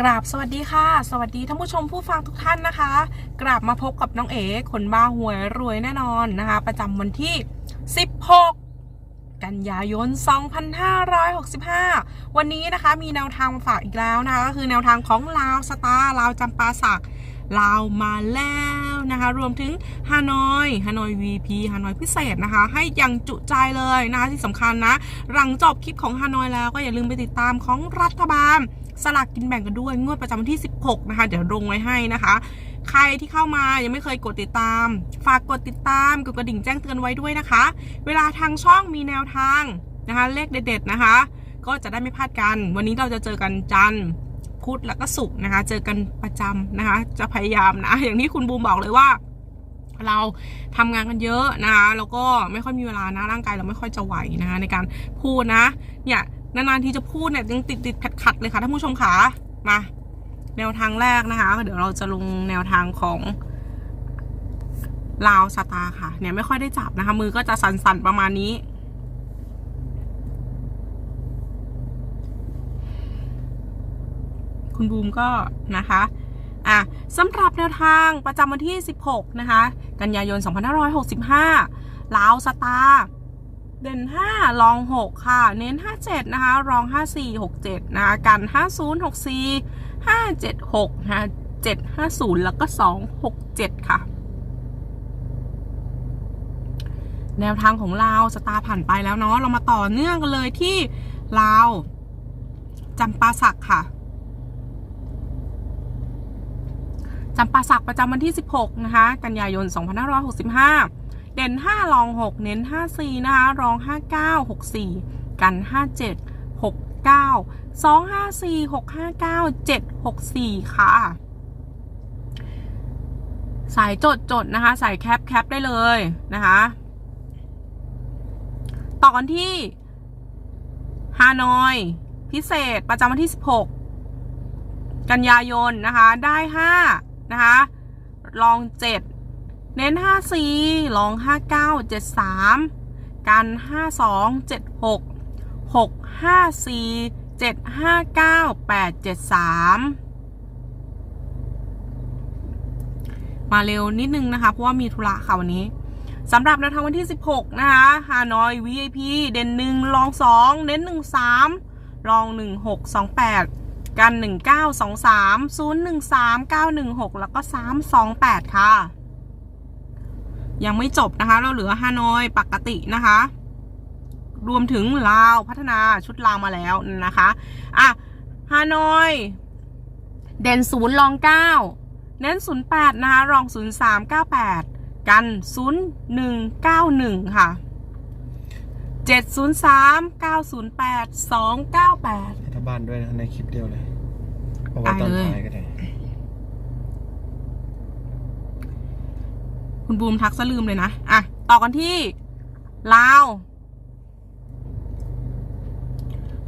กราบสวัสดีค่ะ สวัสดีท่านผู้ชมผู้ฟังทุกท่านนะคะ กราบมาพบกับน้องเอ๋คนบ้าหวยรวยแน่นอนนะคะ ประจำวันที่ 16 กันยายน 2565 วันนี้นะคะมีแนวทางมาฝากอีกแล้วนะคะก็คือแนวทางของลาวสตาร์ลาวจำปาสักลาวมาแล้วนะคะ รวมถึงฮานอยฮานอย VP ฮานอยพิเศษนะคะ ให้ย่างจุใจเลยนะคะที่สำคัญนะ หลังจบคลิปของฮานอยแล้วก็อย่าลืมไปติดตามของรัฐบาล สลากกินแบ่งกันด้วย งวดประจำวันที่ 16 นะคะ เดี๋ยวลงไว้ให้นะคะ ใครที่เข้ามายังไม่เคยกดติดตาม ฝากกดติดตามกดกระดิ่งแจ้งเตือนไว้ด้วยนะคะ เวลาทางช่องมีแนวทางนะคะเลขเด็ดๆนะคะ ก็จะได้ไม่พลาดกัน วันนี้เราจะเจอกันจันทร์พุธแล้วก็ศุกร์นะคะ เจอกันประจำนะคะ จะพยายามนะ อย่างที่คุณบูมบอกเลยว่า เราทำงานกันเยอะนะคะแล้วก็ไม่ค่อยมีเวลานะร่างกายเราไม่ค่อยจะไหวนะคะในการพูดนะ เนี่ย นานๆที่จะพูดเนี่ยยังติดติดขัดขัดเลยค่ะท่านผู้ชมขามา แนวทางแรกนะคะ เดี๋ยวเราจะลงแนวทางของลาวสตาค่ะ เนี่ยไม่ค่อยได้จับนะคะ มือก็จะสั่นๆประมาณนี้ คุณบูมก็นะคะอะสำหรับแนวทางประจำวันที่ 16 นะคะ กันยายน 2565ลาวสตาร์ เด่น 5 รอง 6 ค่ะ เน้น 57 นะคะ รอง 54 67 นะคะ กัน 50 64 576นะคะ750 แล้วก็ 267 ค่ะ แนวทางของลาสตาร์ผ่านไปแล้วเนาะ เรามาต่อเนื่องกันเลยที่ลาวจำปาสักค่ะจำปาสักประจำวันที่ 16 นะคะ กันยายน 2565 ด่น 5 รอง 6 เน้น 54 นะคะ รอง 59 64 กัน 57 69 254 659 764 ค่ะ สายจดจดนะคะ สายแคปแคปได้เลยนะคะ ต่อกันที่ฮานอย พิเศษประจำวันที่ 16 กันยายนนะคะ ได้ 5 นะคะลอง 7 เน้น5 4ลอง 5 9 7 3 กัน 5 2 7 6 6 5 4 7 5 9 8 7 3 มาเร็วนิดนึงนะคะ เพราะว่ามีธุระค่ะวันนี้สำหรับแนวทางวันที่ 16 นะคะฮานอย VIP เด่น1ลอง2เน้น1 3ลอง1 6 2 8กัน1 9 2 3 0 1 3 9 1 6แล้วก็3 2 8ค่ะ ยังไม่จบนะคะ เราเหลือฮานอยปกตินะคะ รวมถึงลาวพัฒนาชุดลาวมาแล้วนะคะอะฮานอย เด่นศูนย์ลองเก้าเน้นศูนย์แปดนะคะ รองศูนย์สามเก้าแปดกันศูนย์หนึ่งเก้าหนึ่งค่ะเจ็ดศูนย์สามเก้าศูนย์แปดสองเก้าแปดรัฐบาลด้วยนะในคลิปเดียวเลยเอาไว้ตอนได้เลยท้ายก็ได้ คุณบูมทักซะลืมเลยนะ อะ ต่อกันที่ลาว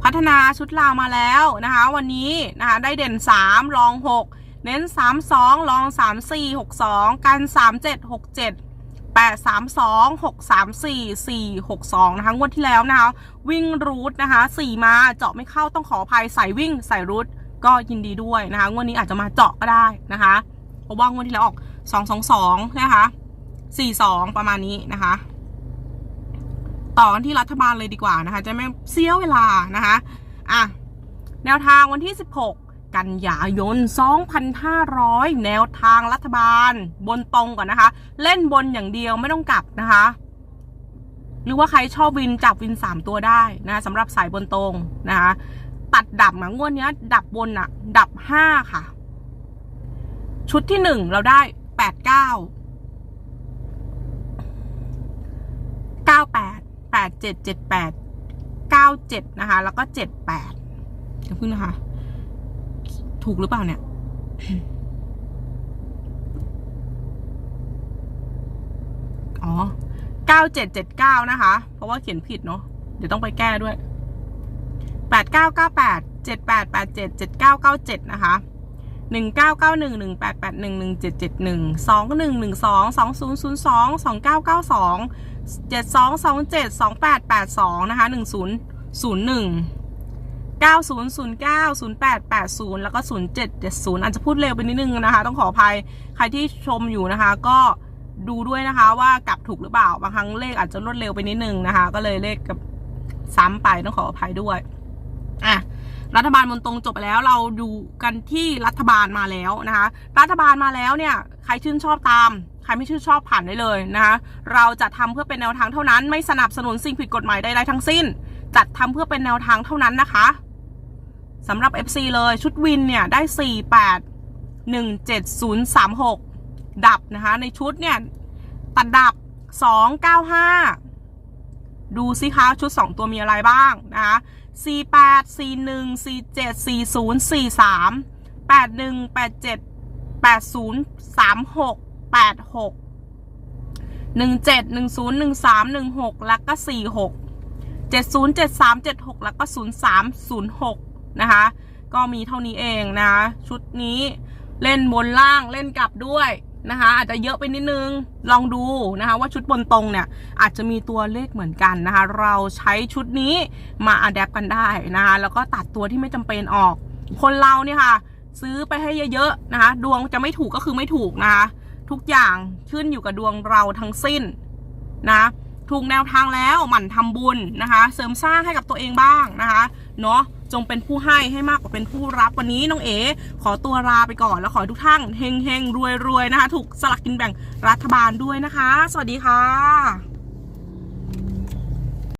พัฒนาชุดลาวมาแล้วนะคะ วันนี้นะคะ ได้เด่น3รอง6เน้น3 2รอง3 4 6 2กัน3 7 6 7 8 3 2 6 3 4 4 6 2นะคะงวดที่แล้วนะคะ วิ่งรูทนะคะ4มาเจาะไม่เข้าต้องขออภัยใส่วิ่งใส่รูทก็ยินดีด้วยนะคะงวดนี้อาจจะมาเจาะก็ได้นะคะเพราะว่างวดที่แล้วออก2 2 2นะคะ สี่สองประมาณนี้นะคะ ต่อที่รัฐบาลเลยดีกว่านะคะ จะไม่เสียเวลานะคะอะแนวทางวันที่ 16 กันยายน 2,500 แนวทางรัฐบาล บนตรงก่อนนะคะ เล่นบนอย่างเดียวไม่ต้องกลับนะคะ หรือว่าใครชอบวินจับวิน 3 ตัวได้นะสำหรับสายบนตรงนะคะตัดดับมางวดนี้ดับบนอะดับ 5 ค่ะ ชุดที่ 1 เราได้ 89 9 เก้าแปดแปดเจ็ดเจ็ดแปดเก้าเจ็ดนะคะ แล้วก็เจ็ดแปดเดี๋ยวพึ่งนะคะ ถูกหรือเปล่าเนี่ยอ๋อเก้าเจ็ดเจ็ดเก้านะคะ เพราะว่าเขียนผิดเนาะเดี๋ยวต้องไปแก้ด้วยแปดเก้าเก้าแปดเจ็ดแปดแปดเจ็ดเจ็ดเก้าเก้าเจ็ดนะคะหนึ่งเก้าเก้าหนึ่งหนึ่งแปดแปดหนึ่งหนึ่งเจ็ดเจ็ดหนึ่งสองหนึ่งหนึ่งสองสองศูนย์ศูนย์สองสองเก้าเก้าสอง เจ็ดสองสองเจ็ดสองแปดแปดสองนะคะหนึ่งศูนย์ศูนย์หนึ่ง9009 0880 แล้วก็ 0770 อาจจะพูดเร็วไปนิดนึงนะคะ ต้องขออภัยใครที่ชมอยู่นะคะ ก็ดูด้วยนะคะว่ากลับถูกหรือเปล่า บางครั้งเลขอาจจะรวดเร็วไปนิดนึงนะคะ ก็เลยเลขกับซ้ำไปต้องขออภัยด้วยอะรัฐบาลบนตรงจบไปแล้วเราดูกันที่รัฐบาลมาแล้วนะคะ รัฐบาลมาแล้วเนี่ย ใครชื่นชอบตาม ใครไม่ชื่นชอบผ่านได้เลยนะคะเราจะทำเพื่อเป็นแนวทางเท่านั้น ไม่สนับสนุนสิ่งผิดกฎหมายใดๆทั้งสิ้น จัดทำเพื่อเป็นแนวทางเท่านั้นนะคะสำหรับ FC เลยชุดวินเนี่ยได้ 48 17036 ดับนะคะ ในชุดเนี่ยตัดดับ 295 ดูสิคะชุด 2 ตัวมีอะไรบ้างนะคะ48 41 47 40 43 81 87 80 36 86 17 10 13 16แล้วก็46 70 73 76แล้วก็03 06นะคะ ก็มีเท่านี้เองนะคะชุดนี้เล่นบนล่างเล่นกลับด้วยนะคะอาจจะเยอะไปนิดนึงลองดูนะคะว่าชุดบนตรงเนี่ยอาจจะมีตัวเลขเหมือนกันนะคะ เราใช้ชุดนี้มาอัดแอปกันได้นะคะแล้วก็ตัดตัวที่ไม่จำเป็นออก คนเราเนี่ยค่ะ ซื้อไปให้เยอะๆนะคะ ดวงจะไม่ถูกก็คือไม่ถูกนะคะ ทุกอย่างขึ้นอยู่กับดวงเราทั้งสิ้นนะถูกแนวทางแล้วหมั่นทำบุญนะคะ เสริมสร้างให้กับตัวเองบ้างนะคะเนาะจงเป็นผู้ให้ให้มากกว่าเป็นผู้รับวันนี้น้องเอ๋ขอตัวลาไปก่อนแล้วขอให้ทุกท่านเฮงเฮงรวยรวยนะคะ ถูกสลักกินแบ่งรัฐบาลด้วยนะคะ สวัสดีค่ะ